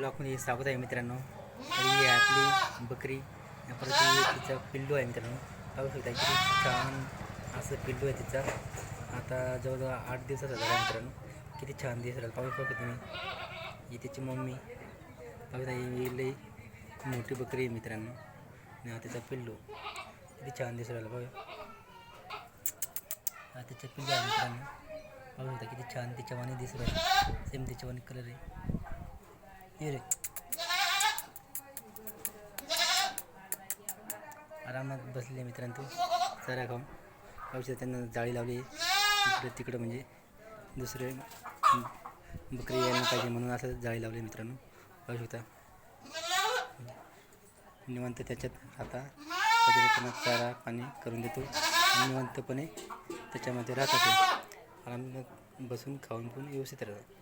ब्लॉकमध्ये स्वागत आहे मित्रांनो. ही आपली बकरी. परत तिचा पिल्लू आहे मित्रांनो. पाहू शकता किती छान असं पिल्लू आहे तिचा. आता जवळजवळ आठ दिवसाचा झाला मित्रांनो. किती छान दिसत राहिलं. पाहू शकता तुम्ही. ही तिची मम्मी. पाहू शकता ही लई मोठी बकरी आहे मित्रांनो. आणि हा तिचा पिल्लू. किती छान दिसत राहिला. पाहू. हा तिचा पिल्लू आहे मित्रांनो. पाहू शकता किती छान तिच्या वाणी दिसत राहिलं. सेम तिच्या वाणी कलर आहे. ये रे आरामात बसले मित्रांनो. तू चरा खाऊन औषध त्यांना जाळी लावली. इकडे तिकडं म्हणजे दुसरे बकरी यायला पाहिजे म्हणून असं जाळी लावली मित्रांनो. पाहू शकता. निवंत त्याच्यात आता त्यांना चारा पाणी करून देतो. निवंतपणे त्याच्यामध्ये राहतात ते. आरामात बसून खाऊन पण व्यवस्थित राहतात